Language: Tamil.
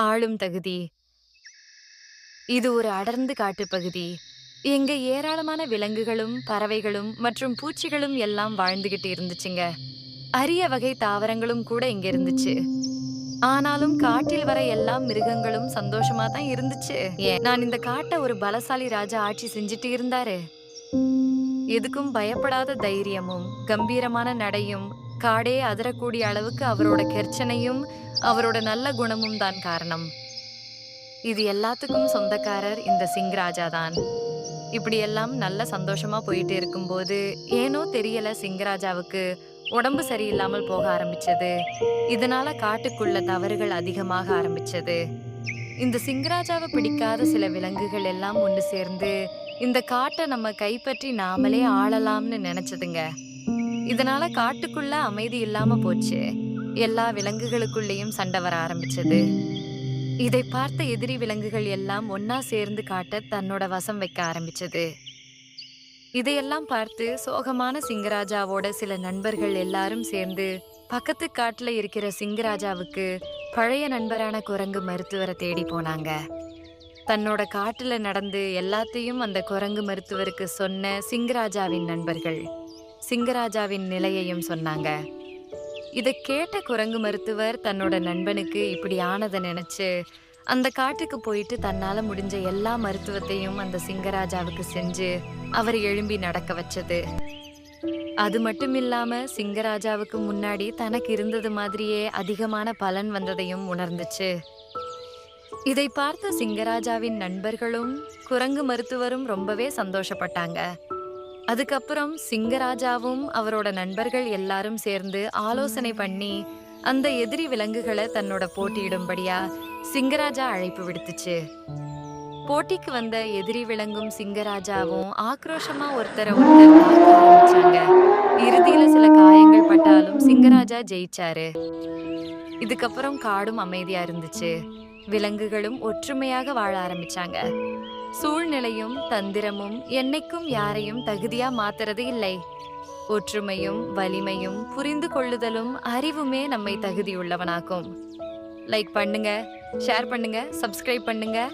ஆளும் தகுதி. இது ஒரு அடர்ந்து காட்டுப்பகுதி எங்க ஏராளமான விலங்குகளும் பறவைகளும் மற்றும் பூச்சிகளும் எல்லாம் வாழ்ந்துகிட்டு இருந்துச்சுங்க. அரிய வகை தாவரங்களும் கூட இங்க இருந்துச்சு. ஆனாலும் காட்டில் வர எல்லா மிருகங்களும் சந்தோஷமா தான் இருந்துச்சு. நான் இந்த காட்டை ஒரு பலசாலி ராஜா ஆட்சி செஞ்சுட்டு இருந்தாரு. எதுக்கும் பயப்படாத தைரியமும் கம்பீரமான நடையும் காடே அதிரக்கூடிய அளவுக்கு அவரோட கெர்ச்சனையும் அவரோட நல்ல குணமும் தான் காரணம். இது எல்லாத்துக்கும் சொந்தக்காரர் இந்த சிங் ராஜா தான். இப்படி எல்லாம் நல்ல சந்தோஷமா போயிட்டு இருக்கும்போது ஏனோ தெரியல சிங்கராஜாவுக்கு உடம்பு சரியில்லாமல் போக ஆரம்பிச்சது. இதனால காட்டுக்குள்ள தவறுகள் அதிகமாக ஆரம்பிச்சது. இந்த சிங்கராஜாவை பிடிக்காத சில விலங்குகள் எல்லாம் ஒன்று சேர்ந்து இந்த காட்டை நம்ம கைப்பற்றி நாமளே ஆளலாம்னு நினைச்சதுங்க. இதனால காட்டுக்குள்ள அமைதி இல்லாம போச்சு. எல்லா விலங்குகளுக்குள்ளேயும் சண்டை வர ஆரம்பிச்சது. இதை பார்த்த எதிரி விலங்குகள் எல்லாம் ஒன்னா சேர்ந்து காட்ட தன்னோட வசம் வைக்க ஆரம்பிச்சது. இதையெல்லாம் பார்த்து சோகமான சிங்கராஜாவோட சில நண்பர்கள் எல்லாரும் சேர்ந்து பக்கத்து காட்டுல இருக்கிற சிங்கராஜாவுக்கு பழைய நண்பரான குரங்கு மருத்துவரை தேடி போனாங்க. தன்னோட காட்டுல நடந்து எல்லாத்தையும் அந்த குரங்கு மருத்துவருக்கு சொன்ன சிங்கராஜாவின் நண்பர்கள். சிங்கராஜாவின் நிலையையும் சொன்னாங்க. இதை கேட்ட குரங்கு மருத்துவர் தன்னோட நண்பனுக்கு இப்படி ஆனதை நினைச்சு அந்த காட்டுக்கு போயிட்டு தன்னால முடிஞ்ச எல்லா மருத்துவத்தையும் அந்த சிங்கராஜாவுக்கு செஞ்சு அவர் எழும்பி நடக்க வச்சது. அது மட்டும் இல்லாம சிங்கராஜாவுக்கு முன்னாடி தனக்கு இருந்தது மாதிரியே அதிகமான பலன் வந்ததையும் உணர்ந்துச்சு. இதை பார்த்த சிங்கராஜாவின் நண்பர்களும் குரங்கு மருத்துவரும் ரொம்பவே சந்தோஷப்பட்டாங்க. அதுக்கப்புறம் சிங்கராஜாவும் அவரோட நண்பர்கள் எல்லாரும் சேர்ந்து ஆலோசனை பண்ணி அந்த எதிரி விலங்குகளை தன்னோட போட்டியிடும்படியா சிங்கராஜா அழைப்பு விடுத்துச்சு. போட்டிக்கு வந்த எதிரி விலங்கும் சிங்கராஜாவும் ஆக்ரோஷமா ஒருத்தரை ஒருத்தர் ஆரம்பிச்சாங்க. இறுதியில சில காயங்கள் பட்டாலும் சிங்கராஜா ஜெயிச்சாரு. இதுக்கப்புறம் காடும் அமைதியா இருந்துச்சு. விலங்குகளும் ஒற்றுமையாக வாழ ஆரம்பிச்சாங்க. சூழ்நிலையும் தந்திரமும் என்னைக்கும் யாரையும் தகுதியா மாத்துறது இல்லை. ஒற்றுமையும் வலிமையும் புரிந்து கொள்ளுதலும் அறிவுமே நம்மை தகுதியுள்ளவனாக்கும். லைக் பண்ணுங்க ஷேர் பண்ணுங்க சப்ஸ்கிரைப் பண்ணுங்க.